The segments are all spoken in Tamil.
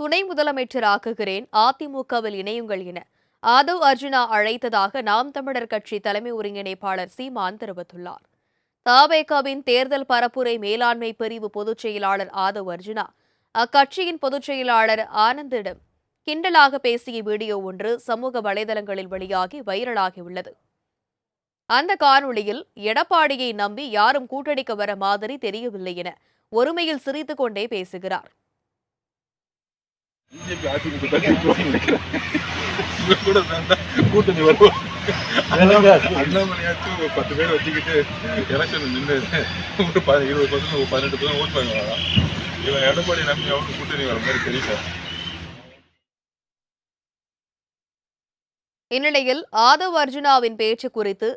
துணை முதலமைச்சராக்குகிறேன் அதிமுகவில் இணையுங்கள் என. ஆதவ் அர்ஜுனா அழைத்ததாக நாம் தமிழர் கட்சி தலைமை ஒருங்கிணைப்பாளர் சீமான் தெரிவித்துள்ளார். தாபேகாவின் தேர்தல் பரப்புரை மேலாண்மை பிரிவு பொதுச் செயலாளர் ஆதவ் அர்ஜுனா அக்கட்சியின் பொதுச் செயலாளர் ஆனந்திடம் கிண்டலாக பேசிய வீடியோ ஒன்று சமூக வலைதளங்களில் வெளியாகி வைரலாகியுள்ளது. அந்த காணொளியில் எடப்பாடியை நம்பி யாரும் கூட்டணிக்கு வர மாதிரி தெரியவில்லை என ஒருமையில் சிரித்துக் கொண்டே பேசுகிறார். பிஜேபி அதிமுக கூட கூட்டணி வரும் அண்ணாமலையாச்சும் ஒரு பத்து பேர் வச்சுக்கிட்டு எலெக்ஷன் நின்று ஒரு ப- இருபது பர்சன்ட் ஒரு பதினெட்டு பர்சன்ட் ஓட் பண்ணுவாங்க இவன் எடப்பாடி நம்பி அவங்க கூட்டணி வர மாதிரி தெரியல. இந்நிலையில் ஆதவ் அர்ஜுனாவின் பேச்சு குறித்து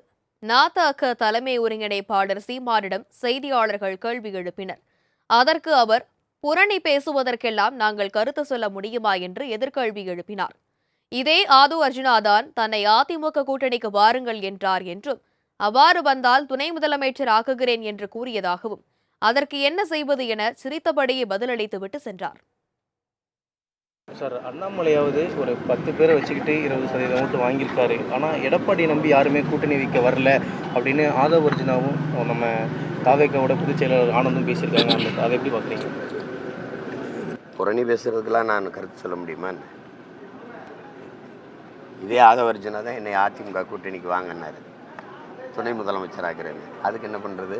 நாதக தலைமை ஒருங்கிணைப்பாளர் சீமானிடம் செய்தியாளர்கள் கேள்வி எழுப்பினர். அதற்கு அவர் புரணி பேசுவதற்கெல்லாம் நாங்கள் கருத்து சொல்ல முடியுமா என்று எதிர்கேள்வி எழுப்பினார். இதே ஆது அர்ஜுனாதான் தன்னை அதிமுக கூட்டணிக்கு வாருங்கள் என்றார் என்றும் அவ்வாறு வந்தால் துணை முதலமைச்சர் ஆக்குகிறேன் என்று கூறியதாகவும் அதற்கு என்ன செய்வது என சிரித்தபடியே பதிலளித்துவிட்டு சென்றார். சார் அண்ணாமலையாவது ஒரு பத்து பேரை வச்சுக்கிட்டு இருபது சதவீதம் ஓட்டு வாங்கியிருக்காரு. ஆனால் எடப்பாடி நம்பி யாருமே கூட்டணி வைக்க வரல அப்படின்னு ஆதவ அர்ஜுனாவும் நம்ம தாவேக்காவோட பொதுச் செயலாளர் ஆனந்தும் பேசியிருக்காங்க. அந்த அதை எப்படி பார்க்குறீங்க? புரணி பேசுறதுக்கெல்லாம் நான் கருத்து சொல்ல முடியுமா இதே ஆதவர்ஜுனா தான் என்னை அதிமுக கூட்டணிக்கு வாங்கினார். துணை முதலமைச்சர் ஆகிறேன்னு அதுக்கு என்ன பண்ணுறது